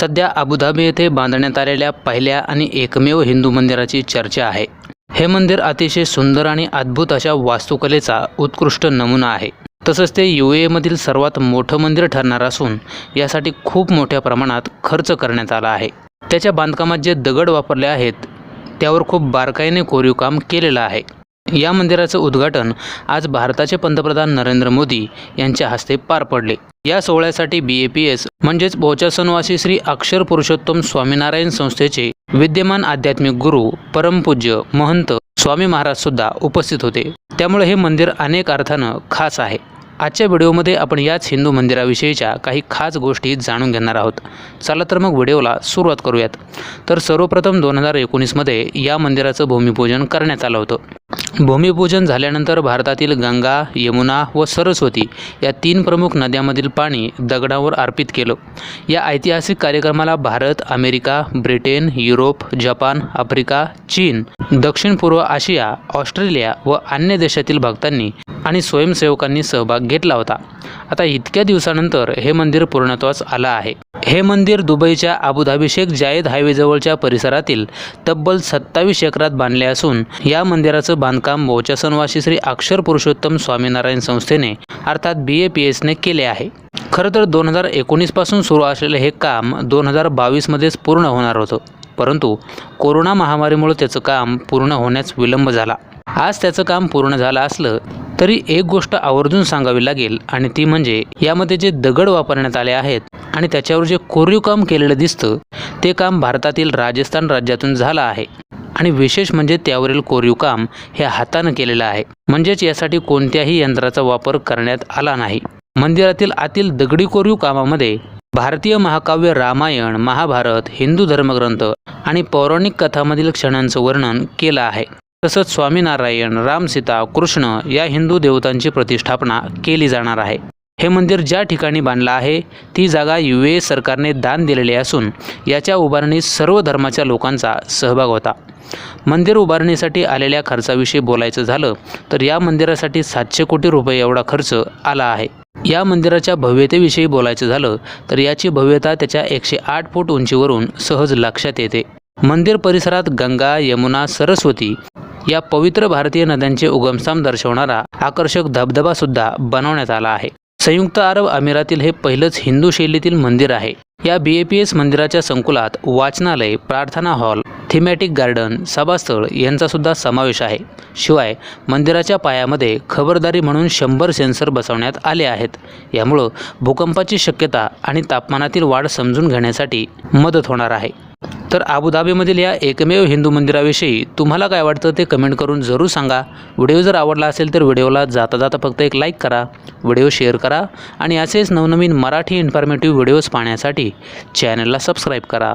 सध्या अबुधाबी येथे बांधण्यात आलेल्या पहिल्या आणि एकमेव हिंदू मंदिराची चर्चा आहे. हे मंदिर अतिशय सुंदर आणि अद्भुत अशा वास्तुकलेचा उत्कृष्ट नमुना आहे. तसंच ते यू एमधील सर्वात मोठं मंदिर ठरणार असून यासाठी खूप मोठ्या प्रमाणात खर्च करण्यात आला आहे. त्याच्या बांधकामात जे दगड वापरले आहेत त्यावर खूप बारकाईने कोरीव काम केलेलं आहे. या मंदिराचं उद्घाटन आज भारताचे पंतप्रधान नरेंद्र मोदी यांच्या हस्ते पार पडले. या सोहळ्यासाठी बी ए पी एस म्हणजेच बोचासनवासी श्री अक्षर पुरुषोत्तम स्वामीनारायण संस्थेचे विद्यमान आध्यात्मिक गुरु परमपूज्य महंत स्वामी महाराज सुद्धा उपस्थित होते. त्यामुळे हे मंदिर अनेक अर्थानं खास आहे. आजच्या व्हिडिओमध्ये आपण याच हिंदू मंदिराविषयीच्या काही खास गोष्टी जाणून घेणार आहोत. चला तर मग व्हिडिओला सुरुवात करूयात. तर सर्वप्रथम दोन हजार एकोणीसमध्ये या मंदिराचं भूमिपूजन करण्यात आलं होतं. भूमिपूजन झाल्यानंतर भारतातील गंगा यमुना व सरस्वती या तीन प्रमुख नद्यांमधील पाणी दगडावर अर्पित केलं. या ऐतिहासिक कार्यक्रमाला Bharat America Britain Europe Japan Africa चीन दक्षिण पूर्व आशिया ऑस्ट्रेलिया व अन्य देशातील भक्तांनी आणि स्वयंसेवकांनी सहभाग घेतला होता. आता इतक्या दिवसानंतर हे मंदिर पूर्णत्वास आलं आहे. हे मंदिर दुबईच्या अबुधाबी शेख जायद हायवेजवळच्या परिसरातील तब्बल सत्तावीस एकरात बांधले असून या मंदिराचं बांधकाम बोचासनवासी श्री अक्षर पुरुषोत्तम स्वामीनारायण संस्थेने अर्थात बी ए पी एसने केले आहे. खरं तर दोन हजार एकोणीसपासून सुरू असलेले हे काम दोन हजार बावीसमध्येच पूर्ण होणार होतं. परंतु कोरोना महामारीमुळे त्याचं काम पूर्ण होण्यास विलंब झाला. आज त्याचं काम पूर्ण झालं असलं तरी एक गोष्ट आवर्जून सांगावी लागेल आणि ती म्हणजे यामध्ये जे दगड वापरण्यात आले आहेत आणि त्याच्यावर जे कोरीव काम केलेलं दिसतं ते काम भारतातील राजस्थान राज्यातून झालं आहे. आणि विशेष म्हणजे त्यावरील कोरीव काम हे हातानं केलेलं आहे. म्हणजेच यासाठी कोणत्याही यंत्राचा वापर करण्यात आला नाही. मंदिरातील आतील दगडी कोरीव कामामध्ये भारतीय महाकाव्य रामायण महाभारत हिंदू धर्मग्रंथ आणि पौराणिक कथामधील क्षणांचं वर्णन केलं आहे. तसंच स्वामीनारायण रामसीता कृष्ण या हिंदू देवतांची प्रतिष्ठापना केली जाणार आहे. हे मंदिर ज्या ठिकाणी बांधलं आहे ती जागा यू ए सरकारने दान दिलेली असून याच्या उभारणीत सर्व धर्माच्या लोकांचा सहभाग होता. मंदिर उभारणीसाठी आलेल्या खर्चाविषयी बोलायचं झालं तर या मंदिरासाठी सातशे कोटी रुपये एवढा खर्च आला आहे. या मंदिराच्या भव्यतेविषयी बोलायचं झालं तर याची भव्यता त्याच्या एकशे आठ फूट उंचीवरून सहज लक्षात येते. मंदिर परिसरात गंगा यमुना सरस्वती या पवित्र भारतीय नद्यांचे उगमस्थान दर्शवणारा आकर्षक धबधबासुद्धा बनवण्यात आला आहे. संयुक्त अरब अमिरातील हे पहिलंच हिंदू शैलीतील मंदिर आहे. या बी ए पी एस मंदिराच्या संकुलात वाचनालय प्रार्थना हॉल थीमॅटिक गार्डन सभास्थळ यांचासुद्धा समावेश आहे. शिवाय मंदिराच्या पायामध्ये खबरदारी म्हणून शंभर सेन्सर बसवण्यात आले आहेत. यामुळं भूकंपाची शक्यता आणि तापमानातील वाढ समजून घेण्यासाठी मदत होणार आहे. तर अबुधाबीमधील या एकमेव हिंदू मंदिराविषयी तुम्हाला काय वाटतं ते कमेंट करून जरूर सांगा. व्हिडिओ जर आवडला असेल तर व्हिडिओला जाता जाता फक्त एक लाईक करा व्हिडिओ शेअर करा आणि असेच नवनवीन मराठी इन्फॉर्मेटिव्ह व्हिडिओज पाहण्यासाठी चॅनलला सबस्क्राईब करा.